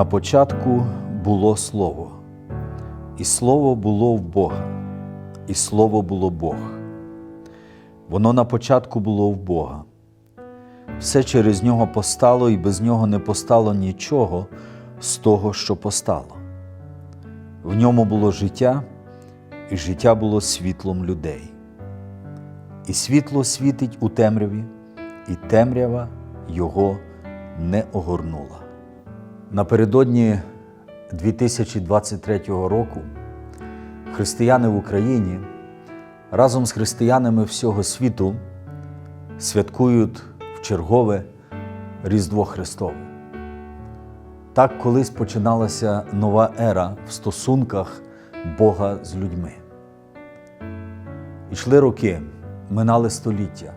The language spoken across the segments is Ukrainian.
На початку було Слово, і Слово було в Бога, і Слово було Бог. Воно на початку було в Бога. Все через нього постало, і без нього не постало нічого з того, що постало. В ньому було життя, і життя було світлом людей. І світло світить у темряві, і темрява його не огорнула. Напередодні 2023 року християни в Україні разом з християнами всього світу святкують в чергове Різдво Христове. Так колись починалася нова ера в стосунках Бога з людьми. Ішли роки, минали століття.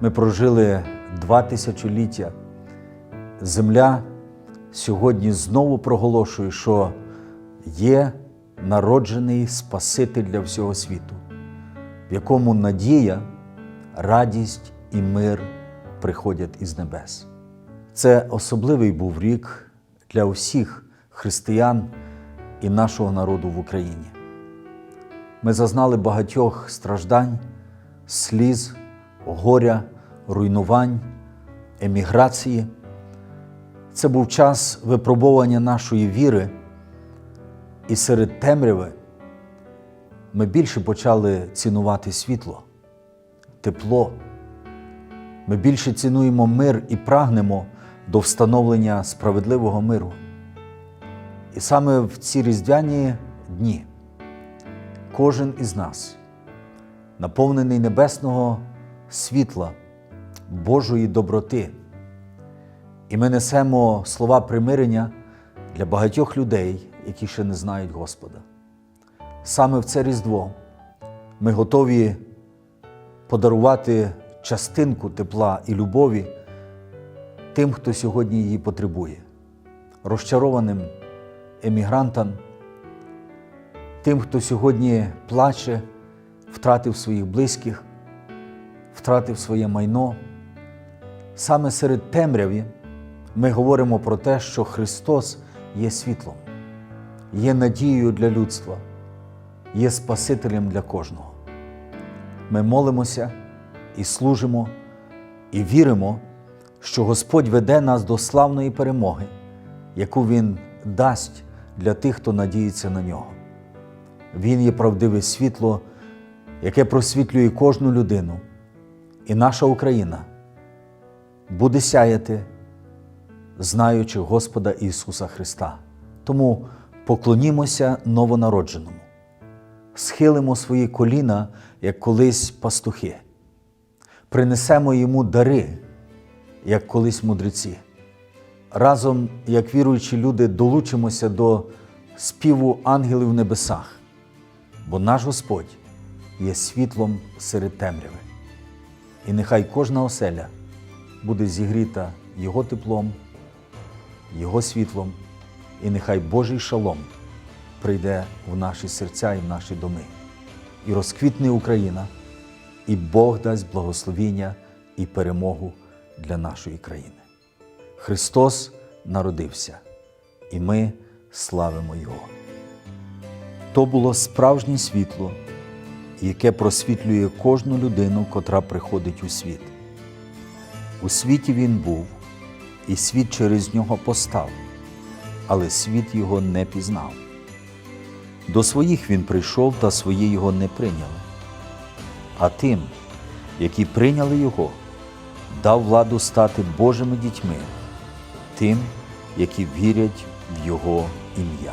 Ми прожили два тисячоліття. Земля сьогодні знову проголошує, що є народжений Спаситель для всього світу, в якому надія, радість і мир приходять із небес. Це особливий був рік для усіх християн і нашого народу в Україні. Ми зазнали багатьох страждань, сліз, горя, руйнувань, еміграції. Це був час випробування нашої віри, і серед темряви ми більше почали цінувати світло, тепло. Ми більше цінуємо мир і прагнемо до встановлення справедливого миру. І саме в ці різдвяні дні кожен із нас, наповнений небесного світла, Божої доброти. І ми несемо слова примирення для багатьох людей, які ще не знають Господа. Саме в це Різдво ми готові подарувати частинку тепла і любові тим, хто сьогодні її потребує, розчарованим емігрантам, тим, хто сьогодні плаче, втратив своїх близьких, втратив своє майно. Саме серед темряві ми говоримо про те, що Христос є світлом, є надією для людства, є Спасителем для кожного. Ми молимося і служимо, і віримо, що Господь веде нас до славної перемоги, яку Він дасть для тих, хто надіється на нього. Він є правдиве світло, яке просвітлює кожну людину, і наша Україна буде сяяти, знаючи Господа Ісуса Христа. Тому поклонімося новонародженому, схилимо свої коліна, як колись пастухи, принесемо йому дари, як колись мудреці. Разом, як віруючі люди, долучимося до співу ангелів в небесах, бо наш Господь є світлом серед темряви. І нехай кожна оселя буде зігріта Його теплом, Його світлом, і нехай Божий шалом прийде в наші серця і в наші доми. І розквітне Україна, і Бог дасть благословіння і перемогу для нашої країни. Христос народився, і ми славимо Його. То було справжнє світло, яке просвітлює кожну людину, котра приходить у світ. У світі Він був, і світ через нього постав, але світ його не пізнав. До своїх він прийшов, та свої його не прийняли. А тим, які прийняли Його, дав владу стати Божими дітьми, тим, які вірять в Його ім'я.